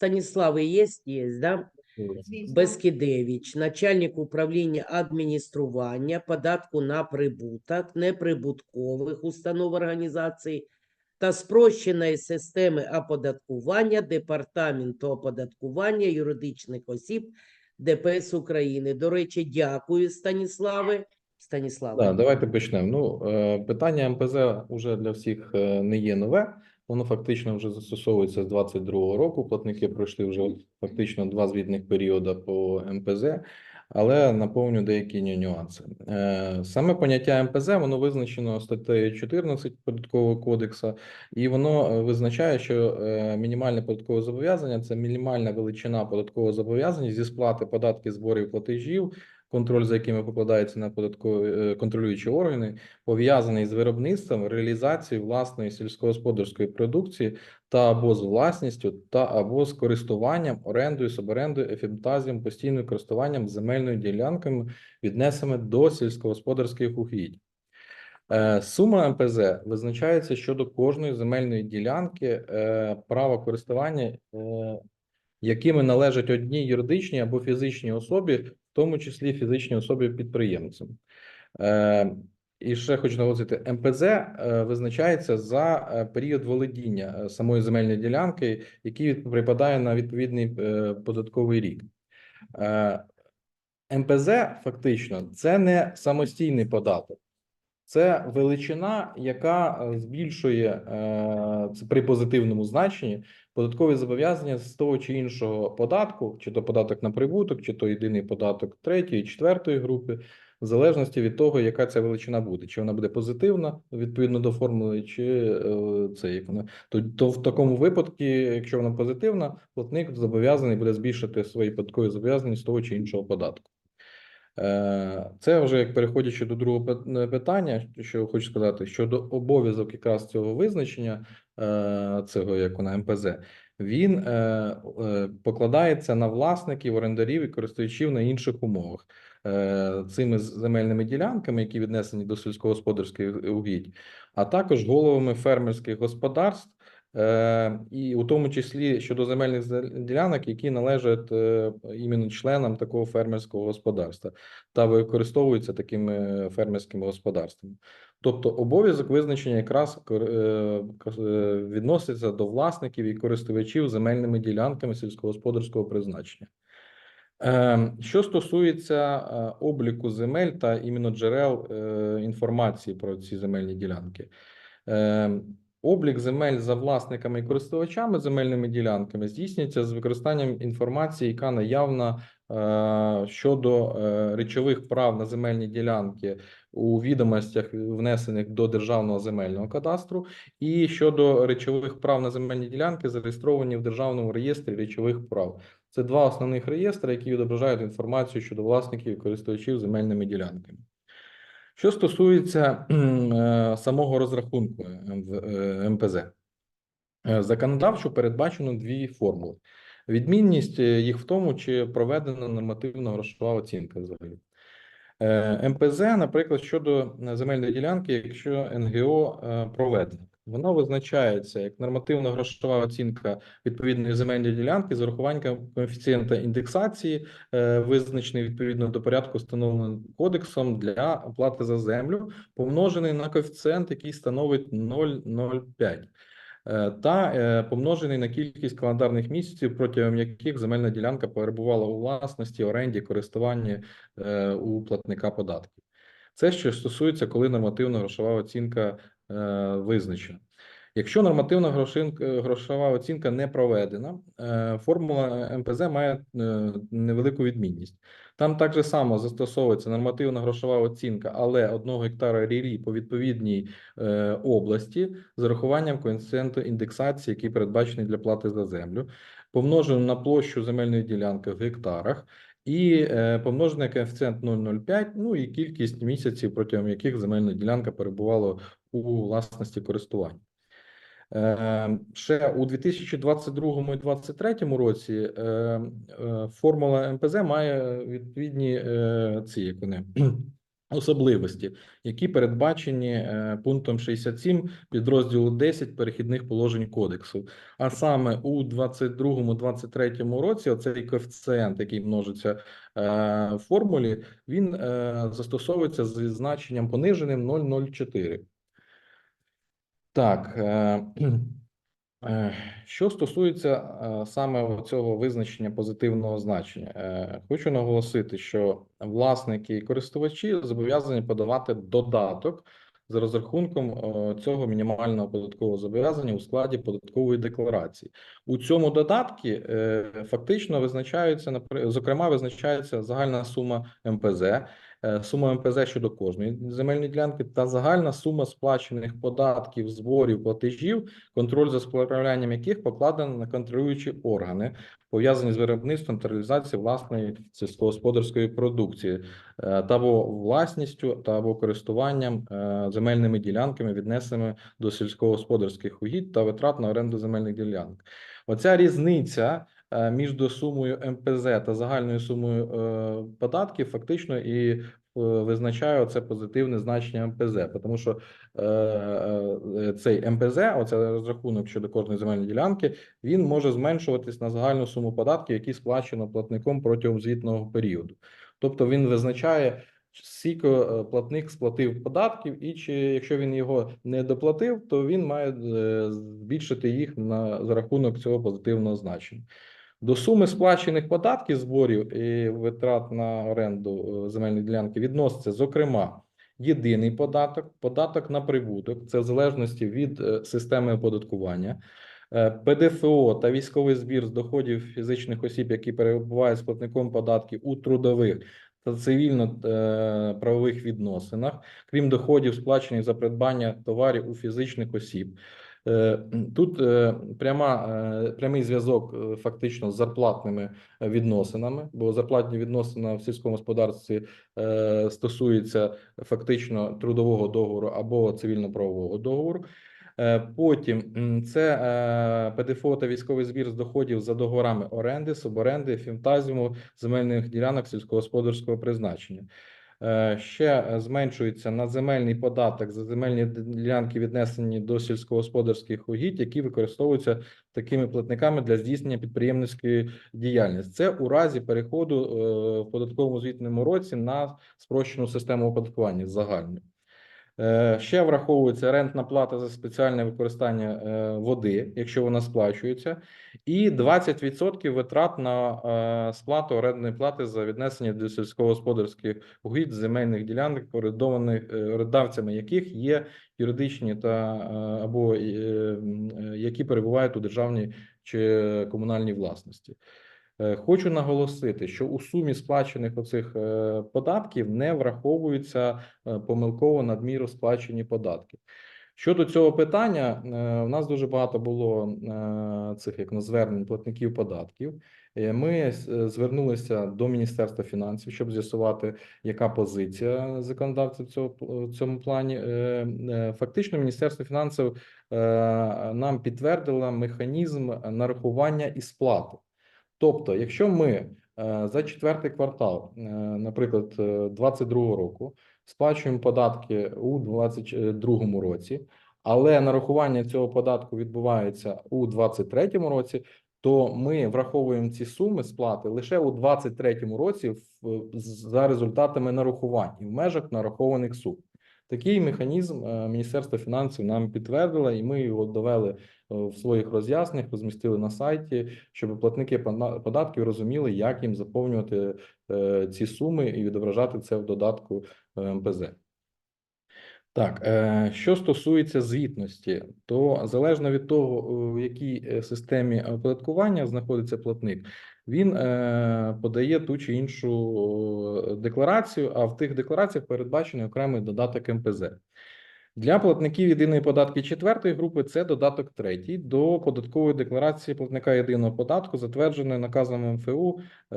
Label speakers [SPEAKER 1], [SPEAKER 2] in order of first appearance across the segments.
[SPEAKER 1] Станислав є, є, да? Бескідевич, начальник управління адміністрування, податку на прибуток, неприбуткових установ організації та спрощеної системи оподаткування Департаменту оподаткування юридичних осіб ДПС України. До речі, дякую, Станіславе. Станіславе.
[SPEAKER 2] Да, давайте почнемо. Ну, е, питання МПЗ уже для всіх е, не є нове. Воно фактично вже застосовується з 22-го року. Платники пройшли вже фактично два звітних періоди по МПЗ, але наповню деякі нюанси. Е, Саме поняття МПЗ воно визначено статтею 14 Податкового кодексу, і воно е, визначає, що е, мінімальне податкове зобов'язання це мінімальна величина податкового зобов'язання зі сплати податків, зборів, платежів, контроль за якими покладається на податкові е, контролюючі органи, пов'язаний з виробництвом, реалізацією власної сільськогосподарської продукції та або з власністю, та або з користуванням, орендою, суборендою, ефімтазієм, постійним користуванням земельною ділянками, віднесеними до сільськогосподарських угідь. Е, Сума МПЗ визначається щодо кожної земельної ділянки е, права користування, якими належать одній юридичній або фізичній особі, в тому числі фізичній особі підприємцям. Е, І ще хочу наголосити, МПЗ е, визначається за е, період володіння самої земельної ділянки, який припадає на відповідний податковий рік. МПЗ фактично це не самостійний податок. Це величина, яка збільшує при позитивному значенні податкові зобов'язання з того чи іншого податку, чи то податок на прибуток, чи то єдиний податок третьої, четвертої групи, в залежності від того, яка ця величина буде, чи вона буде позитивна відповідно до формули, чи е, це як вона то, то в такому випадку, якщо вона позитивна, платник зобов'язаний буде збільшити свої податкові зобов'язання з того чи іншого податку. Е, Це вже як переходячи до другого питання, що хочу сказати, щодо обов'язок якраз цього визначення, е, цього як вона МПЗ, він е, е, покладається на власників, орендарів і користувачів на інших умовах. Е, Цими земельними ділянками, які віднесені до сільськогосподарських угідь, а також головами фермерських господарств, Е, і у тому числі щодо земельних ділянок, які належать е, іменно членам такого фермерського господарства та використовуються такими фермерськими господарствами. Тобто обов'язок визначення якраз е, е, відноситься до власників і користувачів земельними ділянками сільськогосподарського призначення. Е, Що стосується е, обліку земель та іменно джерел е, інформації про ці земельні ділянки. Облік земель за власниками і користувачами земельними ділянками здійснюється з використанням інформації, яка наявна е, щодо е, речових прав на земельні ділянки у відомостях, внесених до Державного земельного кадастру, і щодо речових прав на земельні ділянки, зареєстровані в Державному реєстрі речових прав. Це два основних реєстри, які відображають інформацію щодо власників і користувачів земельними ділянками. Що стосується е, самого розрахунку МВ- е, МПЗ, Е, законодавчо передбачено дві формули. Відмінність е, їх в тому, чи проведена нормативна грошова оцінка взагалі. Е, МПЗ, наприклад, щодо е, земельної ділянки, якщо НГО е, проведено, вона визначається як нормативна грошова оцінка відповідної земельної ділянки з урахуванням коефіцієнта індексації, е, визначений відповідно до порядку, встановленого кодексом для оплати за землю, помножений на коефіцієнт, який становить 0,05 е, та е, помножений на кількість календарних місяців, протягом яких земельна ділянка перебувала у власності, оренді, користуванні у платника податків. Це що стосується, коли нормативна грошова оцінка е, визначена. Якщо нормативна грошова оцінка не проведена, е, формула МПЗ має е, невелику відмінність. Там так само застосовується нормативна грошова оцінка, але одного гектара рілі по відповідній області з урахуванням коефіцієнту індексації, який передбачений для плати за землю, помножено на площу земельної ділянки в гектарах, і помножений коефіцієнт 0,05, ну і кількість місяців, протягом яких земельна ділянка перебувала у власності користування. Е, Ще у 2022 і 2023 році е, е, формула МПЗ має відповідні е, ці як вони, особливості, які передбачені е, пунктом 67 підрозділу 10 перехідних положень кодексу. А саме у 22-23 році оцей коефіцієнт, який множиться в формулі, він застосовується зі значенням пониженим 0,04. Так, е, е, що стосується е, саме цього визначення позитивного значення, хочу наголосити, що власники і користувачі зобов'язані подавати додаток за розрахунком цього мінімального податкового зобов'язання у складі податкової декларації. У цьому додатку фактично визначаються, зокрема, визначається загальна сума МПЗ, сума МПЗ щодо кожної земельної ділянки та загальна сума сплачених податків, зборів, платежів, контроль за справлянням яких покладено на контролюючі органи, пов'язані з виробництвом та реалізацією власної сільськогосподарської продукції е, та або власністю та або користуванням е, земельними ділянками, віднесеними до сільськогосподарських угідь та витрат на оренду земельних ділянок. Оця різниця е, між сумою МПЗ та загальною сумою е, податків фактично і е, визначає це позитивне значення МПЗ, тому що е, е, цей МПЗ, оце розрахунок щодо кожної земельної ділянки, він може зменшуватись на загальну суму податків, які сплачено платником протягом звітного періоду. Тобто він визначає, скільки е, платник сплатив податків, і чи якщо він його не доплатив, то він має е, збільшити їх на за рахунок цього позитивного значення. До суми сплачених податків, зборів і витрат на оренду е, земельної ділянки відноситься, зокрема, єдиний податок, податок на прибуток, це в залежності від е, системи оподаткування, е, ПДФО та військовий збір з доходів фізичних осіб, які перебувають з платником податків у трудових та цивільно-правових відносинах, крім доходів, сплачених за придбання товарів у фізичних осіб. Е, Тут е, пряма, е, прямий зв'язок фактично з зарплатними відносинами, бо зарплатні відносини в сільському господарстві стосуються фактично трудового договору або цивільно-правового договору. Потім це ПДФО та військовий збір з доходів за договорами оренди, суборенди, фімтазіму, земельних ділянок сільськогосподарського призначення. Е, Ще зменшується на земельний податок за земельні ділянки, віднесені до сільськогосподарських угідь, які використовуються такими платниками для здійснення підприємницької діяльності. Це у разі переходу е, в податковому звітному році на спрощену систему оподаткування загальну. Е, Ще враховується рентна плата за спеціальне використання е, води, якщо вона сплачується, і 20% витрат на е, сплату орендної плати за віднесення до сільськогосподарських угідь земельних ділянок, орендавцями яких є юридичні та або які перебувають у державній чи комунальній власності. Е, Хочу наголосити, що у сумі сплачених оцих е, податків не враховуються е, помилково надміру сплачені податки. Щодо цього питання, у нас дуже багато було цих як на звернень платників податків. Ми звернулися до Міністерства фінансів, щоб з'ясувати, яка позиція законодавців в цьому, плані. Фактично, Міністерство фінансів нам підтвердило механізм нарахування і сплати. Тобто, якщо ми е, за четвертий квартал, е, наприклад, е, 22 року сплачуємо податки у 22 році, але нарахування цього податку відбувається у 23 році, то ми враховуємо ці суми сплати лише у 23 році за результатами нарахувань і в межах нарахованих сум. Такий механізм е, Міністерство фінансів нам підтвердило, і ми його довели е, в своїх роз'ясненнях, розмістили на сайті, щоб платники податків розуміли, як їм заповнювати е, ці суми і відображати це в додатку МПЗ. Так, що стосується звітності, то залежно від того, в якій системі оподаткування знаходиться платник, він е, подає ту чи іншу е, декларацію, а в тих деклараціях передбачений окремий додаток МПЗ. Для платників єдиної податки четвертої групи це додаток третій до податкової декларації платника єдиного податку, затвердженої наказом МФУ е,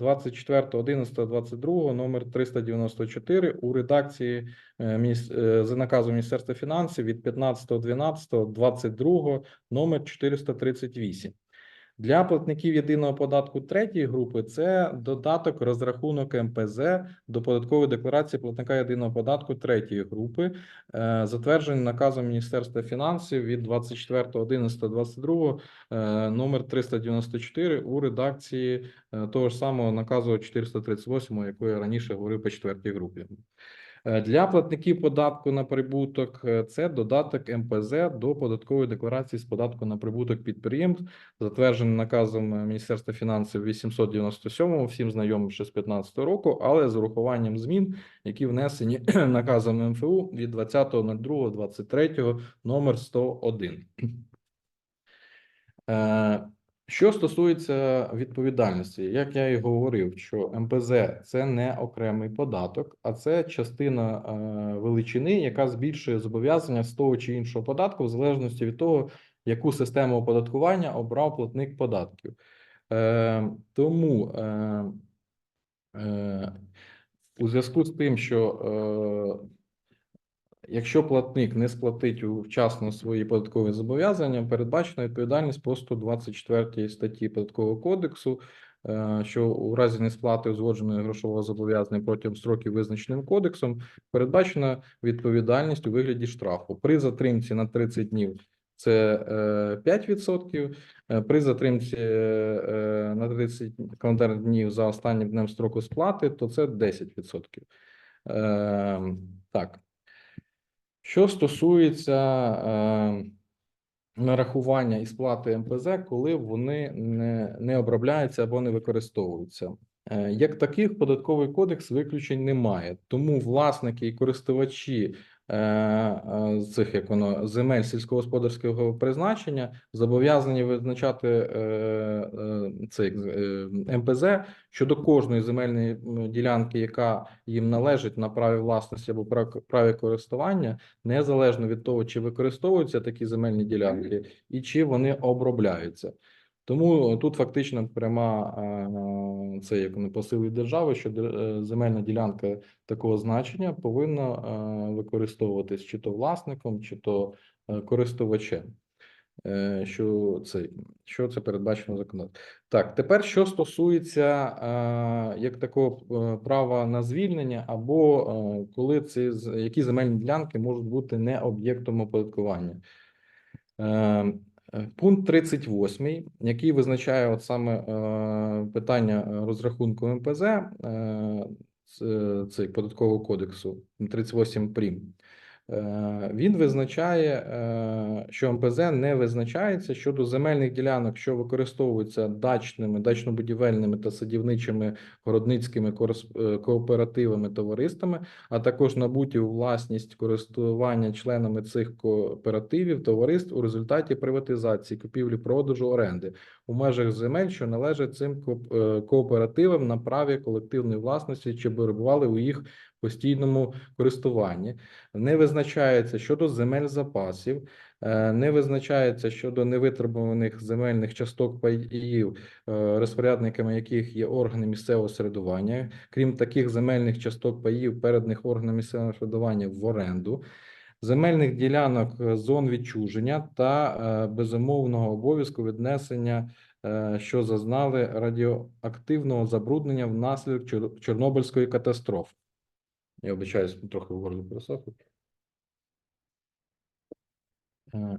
[SPEAKER 2] 24.11.22 номер 394 у редакції е, е, за наказом Міністерства фінансів від 15.12.22 номер 438. Для платників єдиного податку третьої групи це додаток розрахунок МПЗ до податкової декларації платника єдиного податку третьої групи, е, затверджений наказом Міністерства фінансів від 24.11.22 е, номер 394 у редакції е, того ж самого наказу 438, яку я раніше говорив по четвертій групі. Е, Для платників податку на прибуток е, це додаток МПЗ до податкової декларації з податку на прибуток підприємств, затверджений наказом е, Міністерства фінансів 897, всім знайомим ще з 2015 року, але з урахуванням змін, які внесені наказом МФУ від 20.02.23 номер 101. Що стосується відповідальності, як я і говорив, що МПЗ це не окремий податок, а це частина е, величини, яка збільшує зобов'язання з того чи іншого податку, в залежності від того, яку систему оподаткування обрав платник податків. Е, Тому е, е, у зв'язку з тим, що е, Якщо платник не сплатить вчасно свої податкові зобов'язання, передбачена відповідальність по 124 статті Податкового кодексу, е, що у разі несплати узгодженого грошового зобов'язання протягом строків, визначеним кодексом, передбачена відповідальність у вигляді штрафу. При затримці на 30 днів це е, 5%, е, при затримці е, на 30 календарних днів за останнім днем строку сплати, то це 10%. Е, Так. Що стосується е, нарахування і сплати МПЗ, коли вони не, не обробляються або не використовуються. Е, як таких, податковий кодекс виключень немає, тому власники і користувачі цих як воно земель сільськогосподарського призначення зобов'язані визначати е, е, цей е, МПЗ щодо кожної земельної ділянки, яка їм належить на праві власності або прав- праві користування, незалежно від того, чи використовуються такі земельні ділянки і чи вони обробляються. Тому тут фактично пряма е, це як не посил держави, що е, земельна ділянка такого значення повинна е, використовуватись чи то власником, чи то е, користувачем. Е, Що це, що це передбачено законом. Так, тепер що стосується е, як такого е, права на звільнення, або е, коли ці які земельні ділянки можуть бути не об'єктом оподаткування. Е, Пункт 38, який визначає от саме е, питання розрахунку МПЗ е, цей податкового кодексу 38 прим. Е, Він визначає, е, що МПЗ не визначається щодо земельних ділянок, що використовуються дачними, дачно-будівельними та садівничими городницькими е, кооперативами товариствами, а також набуті у власність користування членами цих кооперативів товариств у результаті приватизації, купівлі, продажу, оренди. У межах земель, що належать цим кооперативам на праві колективної власності чи перебували у їх постійному користуванні. Не визначається щодо земель запасів, е, не визначається щодо невитребуваних земельних часток паїв, е, розпорядниками яких є органи місцевого середування, крім таких земельних часток паїв, переданих органам місцевого середування в оренду, земельних ділянок е, зон відчуження та безумовного обов'язку віднесення, що зазнали радіоактивного забруднення внаслідок Чорнобильської катастрофи. Я обичаюсь трохи в горлі пересохло. Е,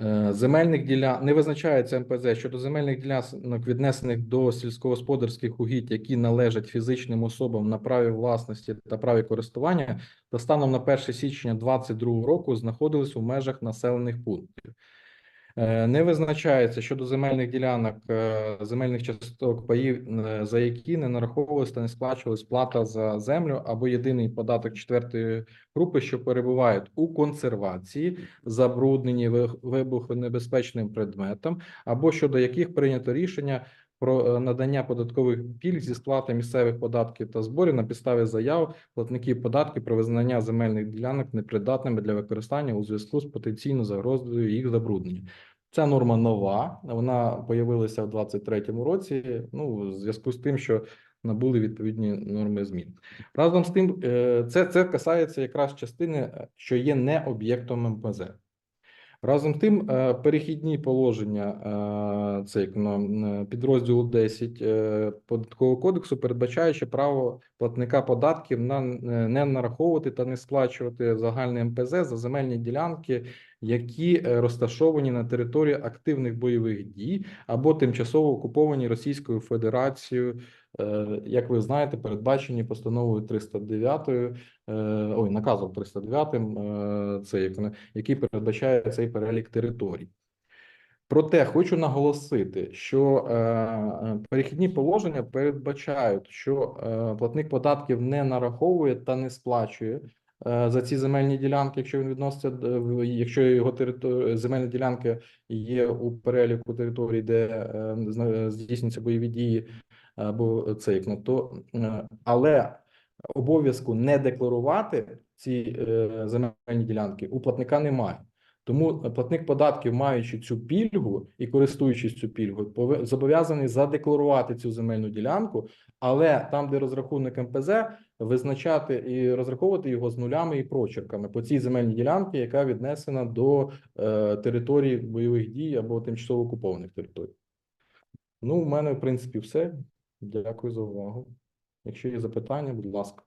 [SPEAKER 2] Е, Земельних ділянок не визначається МПЗ щодо земельних ділянок, віднесених до сільськогосподарських угідь, які належать фізичним особам на праві власності та праві користування, та станом на 1 січня 2022 року знаходились у межах населених пунктів. Е, Не визначається щодо земельних ділянок, е, земельних часток паїв, е, за які не нараховувалась та не сплачувалась плата за землю або єдиний податок четвертої групи, що перебувають у консервації, забруднені ви- вибухонебезпечним предметом, або щодо яких прийнято рішення про е, надання податкових пільг зі сплати місцевих податків та зборів на підставі заяв платників податків про визнання земельних ділянок непридатними для використання у зв'язку з потенційною загрозою їх забруднення. Ця норма нова, вона появилася в 2023 році. Ну, в зв'язку з тим, що набули відповідні норми змін. Разом з тим, е, це, це касається якраз частини, е, що є не об'єктом МПЗ. Разом тим, е, перехідні положення е, це як воно, е, підрозділу 10 е, податкового кодексу передбачає ще право платника податків на не нараховувати та не сплачувати загальне МПЗ за земельні ділянки, які е, розташовані на території активних бойових дій або тимчасово окуповані Російською Федерацією. Е, Як ви знаєте, передбачені постановою 309, е, ой, наказом 309, е, це як який передбачає цей перелік територій. Проте хочу наголосити, що е, перехідні положення передбачають, що е, платник податків не нараховує та не сплачує за ці земельні ділянки, якщо він відноситься якщо його територ... земельні ділянки є у переліку територій, де е, здійснюються бойові дії, або це як то, е, але обов'язку не декларувати ці е, земельні ділянки у платника немає. Тому платник податків, маючи цю пільгу і користуючись цю пове- зобов'язаний задекларувати цю земельну ділянку, але там, де розрахунок МПЗ, визначати і розраховувати його з нулями і прочерками по цій земельній ділянці, яка віднесена до е, території бойових дій або тимчасово окупованих територій. Ну, в мене, в принципі, все. Дякую за увагу. Якщо є запитання, будь ласка.